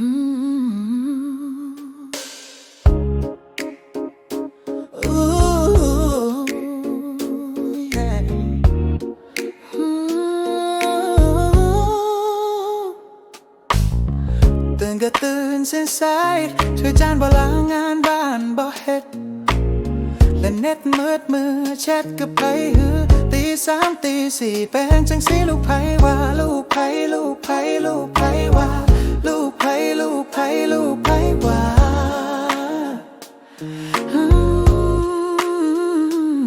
ตื่นก็ตื่นเส้นสายช่วยจานบ่ลางานบ้านบ่เฮ็ด และเน็ตมืดมือแชทกับไผหือตีสามตีสี่แปลงจังสีลูกไผว่า ลูกไผลูกไผลูกไผว่า ไผลูกไผลูกไผว่าอืม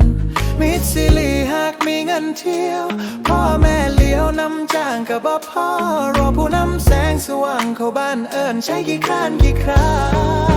มิดซิลีหากมีเงินเที่ยว พ่อแม่เลี้ยวนำจ้างกับบ่พ่อรอผู้นำแสงสว่างเข้าบ้านเอิญใช้กี่ครั้งกี่ครั้ง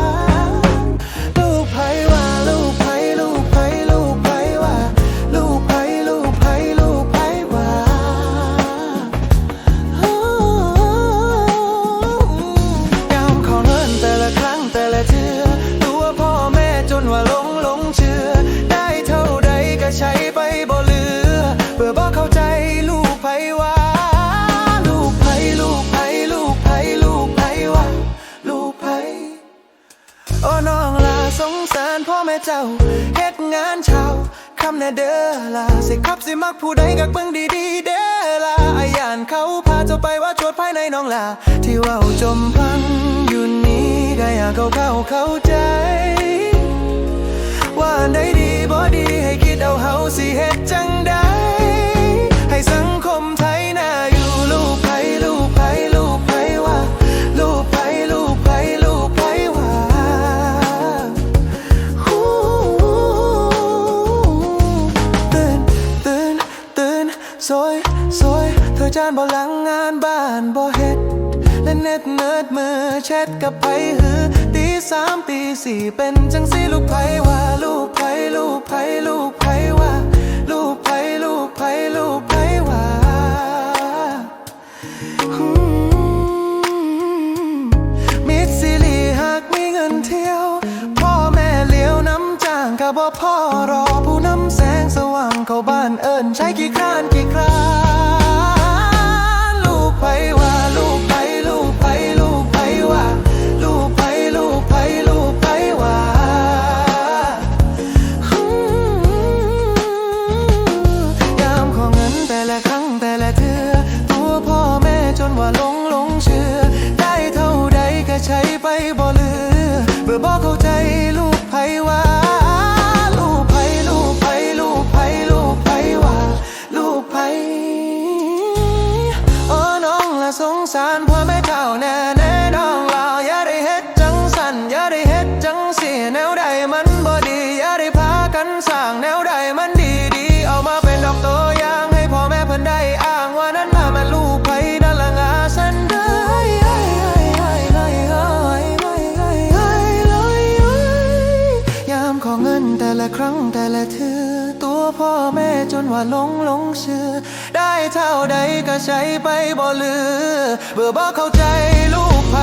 เจ้าเฮ็ดงานเช้าคำแน่เด้อลาสิครับสิมักผู้ใดกักเบิ่งดีๆเด้อลาอายานเขาพาเจ้าไปว่าชดภายในน้องลาที่ว่าจมพังอยู่นี้ก็อยากเขาเข้าเข้าใจ จานบ่หลังงานบ้านบ่เฮ็ด และเน็ตเนิดมือแชทกับไผหือตีสามตีสี่เป็นจังสีลูกไผว่า ลูกไผลูกไผลูกไผว่า ลูกไผลูกไผลูกไผว่าอืมมิดซิลีหากมีเงินเที่ยว พ่อแม่เลี้ยวน้ำจ้างกับบ่พ่อรอผู้นำแสงสว่างเข้าบ้านเอิญใช้กี่ครั้ง สารพ่อแม่เจ้าแน่แน่น้องลาอย่าได้เฮ็ดจังสันอย่าได้เฮ็ดจังสีแนวใดมันบ่ดีอย่าได้พากันสร้างแนวใดมันดีดีเอามาเป็นดอกตัวอย่างให้พ่อแม่เพิ่นได้อ้างว่านั้นน่ะมันลูกไผนั่นละงาสันเด้อยามขอเงินแต่ละครั้งแต่ พ่อแม่จนว่าหลงหลงเชื่อ ได้เท่าใดก็ใช้ไปบ่เหลือ เบื่อบอกเข้าใจลูกไผ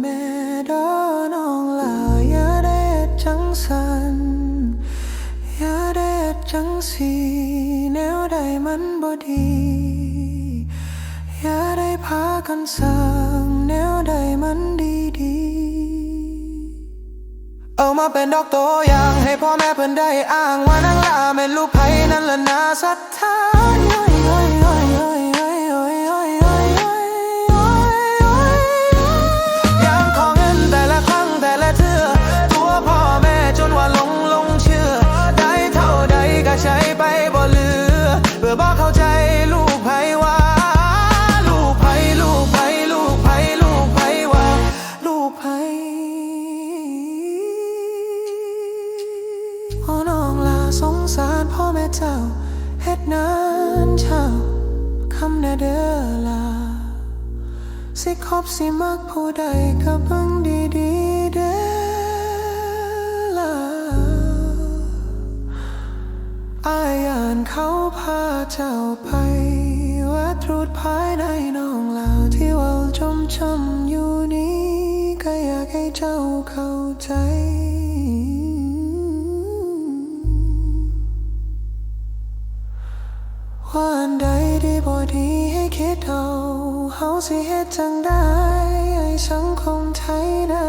แม่ด้านองลายาเด็ดชังสันอย่าได้เฮ็ดจังสีแนวใดมันบ่ดี อย่าได้พากันสร้างแนวใดมันดีดีเอามาเป็นดอกตัวอย่างให้พ่อแม่เพิ่นได้อ้างว่านางลาเป็นลูกไผนั่นละนาศรัทธา สงสารพ่อแม่เจ้าเฮ็ดนานเช้าคำน่เดอลา สิคบสิมักผู้ใดก็เบิ่งดีๆเด้อล่ะอายอ่านเขาพาเจ้าไปว่าตรูดภายในน้องลาวที่ว่าจมจำอยู่นี้ก็อยากให้เจ้าเข้า ดีให้คิดเอาเฮาสิเฮ็ดจังได้ไอ้สังคมไทยได้